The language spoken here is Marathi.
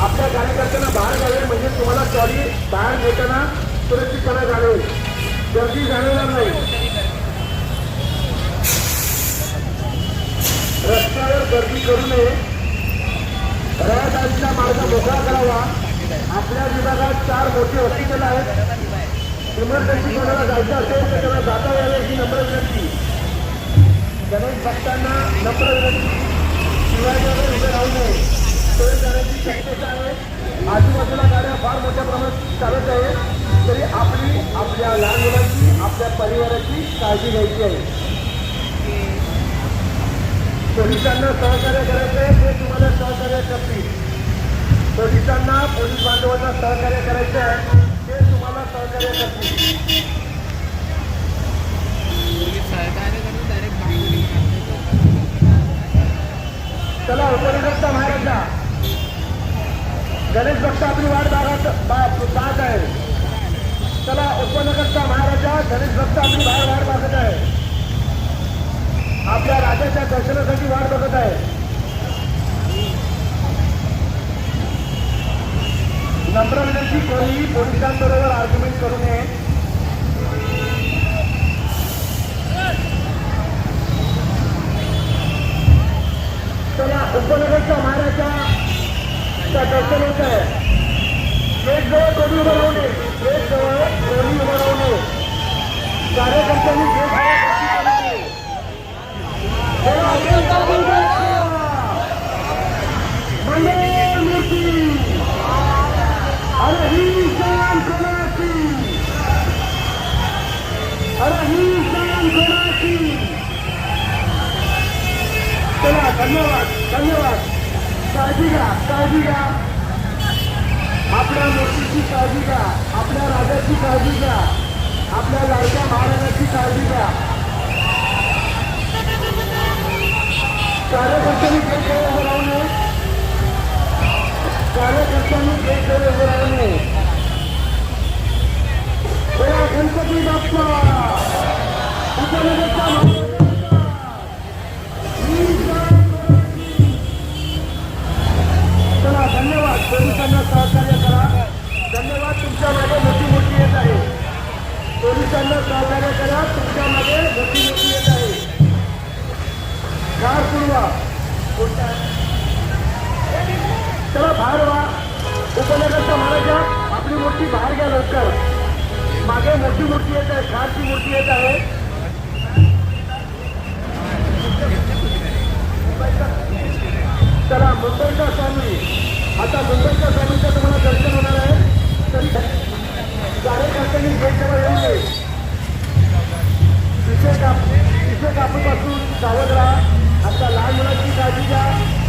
आपल्या कार्यकर्त्यांना बाहेर घालेल म्हणजे तुम्हाला सॉरी बाहेर घेताना सुरक्षितपणा जाणवेल गर्दी जाणवणार नाही. रस्त्यावर गर्दी करू नये. रहदारीचा मार्ग मोकळा करावा. आपल्या विभागात चार मोठे हॉस्पिटल आहेत. इमर्जन्सी कोणाला जायचं असेल तर त्यांना जाता यावे ही नम्र विनंती. गणेश भक्तांना नम्र विनंती. शिवाय उभे राहू नये. चालत आहे. तरी आपली आपल्या लहान मुलांची आपल्या परिवाराची काळजी घ्यायची आहे. पोलिसांना सहकार्य करायचं आहे ते तुम्हाला सहकार्य करतील. पोलिसांना पोलीस बांधवांना सहकार्य करायचं आहे ते तुम्हाला सहकार्य करतील. गणेश भक्त आपली वाट बागात पाहत आहे. चला उपनगरचा महाराजा गणेश भक्त आपली बाहेर वाट बघत आहे. आपल्या राजाच्या दर्शनासाठी वाट बघत आहे. नम्र विनंती कोणी पोलिसांबरोबर आर्ग्युमेंट करू नये चला उपनगरचा महाराजा चा दर्शन होत आहे गेट जवळ कोणी उभं राहू नये गेट जवळ कोणी उभं राहू नये कार्यकर्त्यांनी अरे ही शान कोणाची अरे ही शान कोणाची चला धन्यवाद धन्यवाद. काळजी घ्या काळजी घ्या आपल्या मोठीची काळजी घ्या आपल्या राजाची काळजी घ्या आपल्या लाडक्या महाराजाची काळजी घ्या कार्यकर्त्यांनी गेट जवळ उभं राहू नये. कार्यकर्त्यांनी गेट जवळ उभं राहू नये. बोला गणपती बाप्पा. पोलिसांना सहकार्य करा तुमच्यामध्ये गती मोठी येत आहे. कार पुरवा चला बाहेर व्हा. उपनगरचा महाराजा आपली मूर्ती बाहेर घ्या लवकर. मागे मोठी मूर्ती येत आहे कारची मूर्ती येत आहे चला मुंबईचा स्वामी आता मुंबईच्या स्वामीचं तुम्हाला दर्शन होणार आहे तरी कार्यकर्त्यांनी गेट जवळ येऊ नये पासून सावध राहा. आता लहान मुलांची काळजी घ्या.